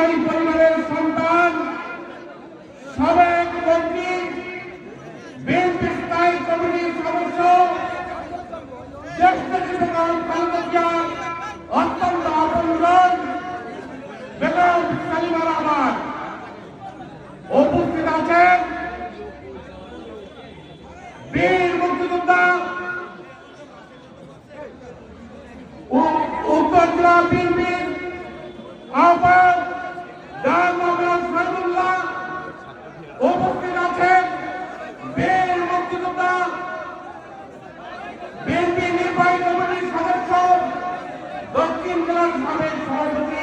বাংলাদেশের পরিবারের সন্তান। সাবেক সভাপতি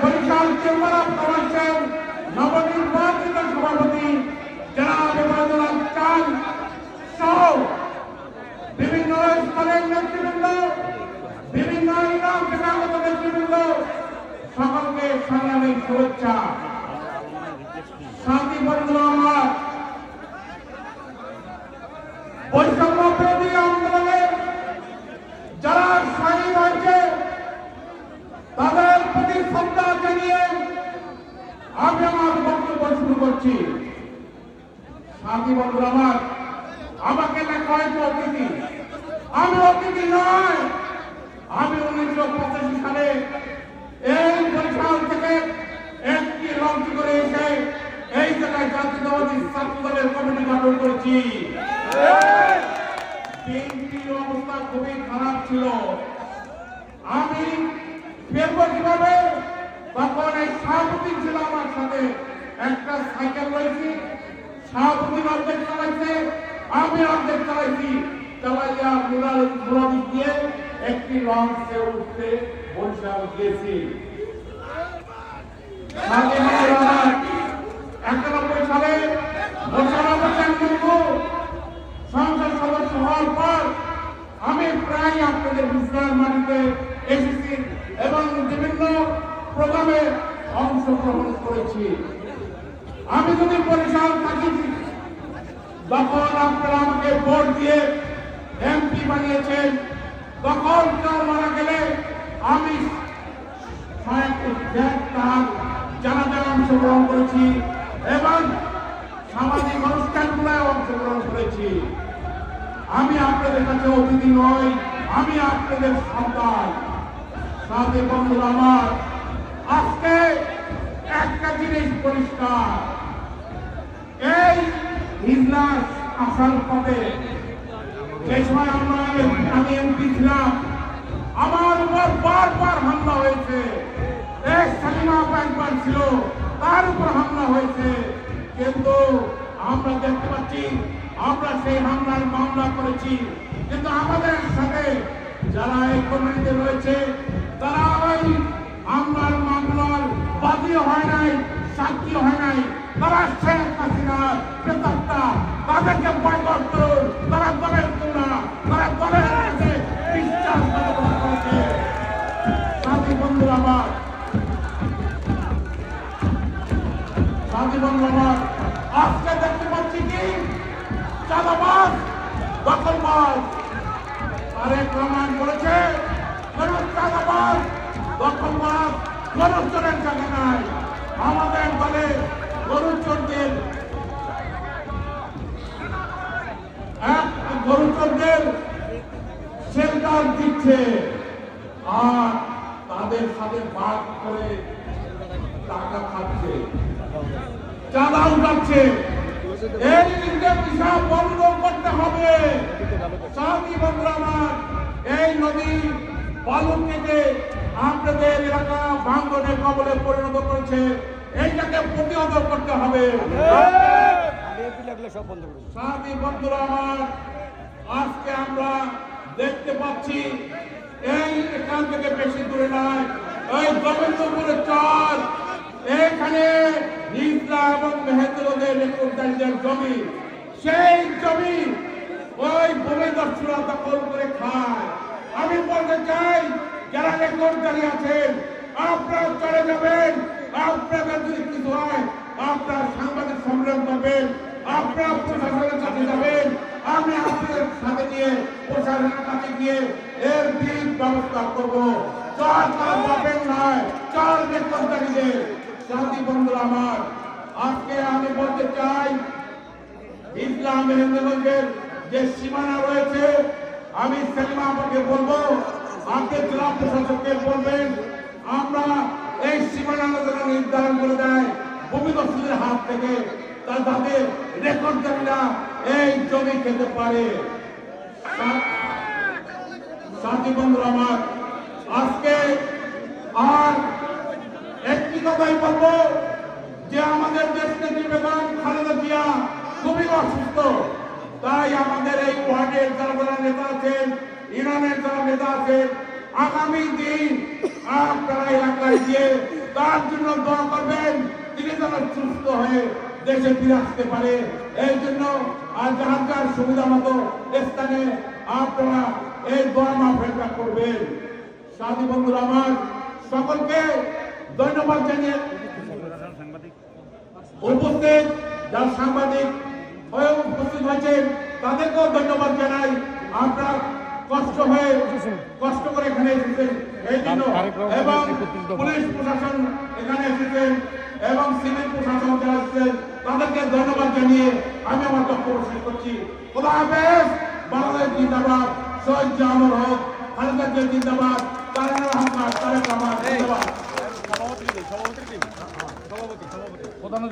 বরিশাল চেম্বার অফ কমার্সের নবনির্বাচিত সভাপতি জনাব শুভেচ্ছা। শান্তি বন্ধু আমার বৈষম্য বিরোধী আন্দোলনে যারা শহীদ হয়েছে তাদের প্রতি শ্রদ্ধা জানিয়ে আমি আমার বক্তব্য শুরু করছি। আমার আমাকে লেখা অতিথি। আমি অতিথি নয়। আমি উনিশশো পঁচাশি সালে এই থেকে একটি লঞ্চ করে এসে এই জায়গায় কমিটি গঠন করেছি। অবস্থা খুবই খারাপ ছিল। আমি ফেরবো কীভাবে? তখন এই সভাপতি ছিল আমার সাথে একটা সাইকেল রয়েছে সভাপতি অর্ধেক চালাইছে আমি অর্ধেক চালাইছি। চালাইয়া মুরাল মুরাদি দিয়ে একটি লঞ্চে উঠতে বরিশাল গেছি একানব্বই সালে সদস্য হওয়ার পর আমি প্রায় আপনাদের বিশ্রাম মাটিতে এসেছি এবং বিভিন্ন প্রোগ্রামে অংশগ্রহণ করেছি। আমি যদি পরিচাল থাকি, তখন আপনারা আমাকে ভোট দিয়ে এমপি বানিয়েছেন। তখন কেউ মারা গেলে আমি তার জানাজার অংশগ্রহণ করেছি এবং সামাজিক অনুষ্ঠানগুলোয় অংশগ্রহণ করেছি। আমি আপনাদের কাছে অতিথি নই, আমি আপনাদের সন্তান। সাথে বন্ধুরা আমার, আজকে একটা জিনিস পরিষ্কার। এই ইজলাস আসার পথে যে সময় আমরা আমি এমপি ছিলাম। আমার উপর বারবার হামলা হয়েছে। এক সালিমা একবার ছিল, তার উপর হামলা হয়েছে। কিন্তু আমরা দেখতে পাচ্ছি, আমরা সেই হামলার মামলা করেছি। কিন্তু আমাদের সাথে যারা এই কমিটিতে রয়েছে বন্ধু আমার। আজকে দেখতে পাচ্ছি কি? চাঁদাবাজ দখলবাজ আরেক রহমান বলেছে কোন চাঁদাবাজ দখলবাজ গরুচরের জায়গা নাই। আমাদের দলে গরুচরদের গরুচরদের শেল্টার দিচ্ছে। আর তাদের সাথে ভাগ করে টাকা খাচ্ছে। চাঁদা উঠাচ্ছে। এই বিষয় বন্ধ করতে হবে। সাথী বন্ধুরা, এই নদী বালু কেটে আপনাদের এলাকা ভাঙ্গনের কবলে পরিণত করেছে। এইটাকে প্রতিহত করতে হবে। সাথী বন্ধুরা আমার আজকে আমরা দেখতে পাচ্ছি এখান থেকে বেশি দূরে নয়। ওই গোবিন্দপুরের চর। এখানে নিজলা এবং মেহেন্দ্রদের রেকর্ডদারদের জমি। সেই জমি ওই ভূমিদস্যুরা দখল করে খায়। আমি বলতে চাই, যারা রেকর্ডদারি আছেন, আপনারা চলে যাবেন। আপনাদের যদি কিছু হয়, আপনারা সাংবাদিক সম্মেলন করবেন। আপনারা প্রশাসনের কাছে যাবেন। আমি আপনাদের সাথে গিয়ে এর ব্যবস্থা করব। চার তার বাপের নয় চার বেতনকারীদের সাথী বন্ধুরা আমার, আজকে আমি বলতে চাই, ইসলাম মেহেন্দ্রগঞ্জের যে সীমানা রয়েছে, আমি সেলিমা আমাকে বলব, আপনি জেলা প্রশাসককে বলবেন, আমরা এই সীমানা নির্ধারণ করে দেয় ভূমিদস্যুদের হাত থেকে তা যাতে রেকর্ডদারীরা এই জমি খেতে পারে। সাথী বন্ধুরা আজকে আর একটি কথাই বলব যে আমাদের দেশ নেত্রী বেগম খালেদা জিয়া খুবই অসুস্থ। তাই আমাদের এই ওয়ার্ডের যারা যারা নেতা আছেন, ইরানের যারা নেতা আছেন, আগামী দিন আপনারা এলাকায় গিয়ে তার জন্য দোয়া করবেন, তিনি যেন সুস্থ হয়ে দেশে ফিরে আসতে পারে। এই জন্য আর যার যার সুবিধা মতো স্থানে আপনারা এই দোয়া মাফেরটা করবেন সাথী বন্ধুরা আমার সকলকে ধন্যবাদ জানিয়ে উপস্থিত যারা সাংবাদিক হয়ে উপস্থিত হয়েছেন তাদেরকেও ধন্যবাদ জানাই। আপনারা কষ্ট হয়ে কষ্ট করে এখানে এসেছেন এই জন্য এবং পুলিশ প্রশাসন এখানে এসেছেন এবং সিভিল প্রশাসন যারা এসেছেন তাদেরকে ধন্যবাদ জানিয়ে আমি আমার বক্তব্য শেষ করছি। খোদা হাফেজ বাংলাদেশ জিন্দাবাদ। শহীদ জামর হোক জিয়া জিন্দাবাদ কারণ আহমদ তারেক রহমান জিন্দাবাদ। সভাপতি সভাপতি সভাপতি সভাপতি প্রধান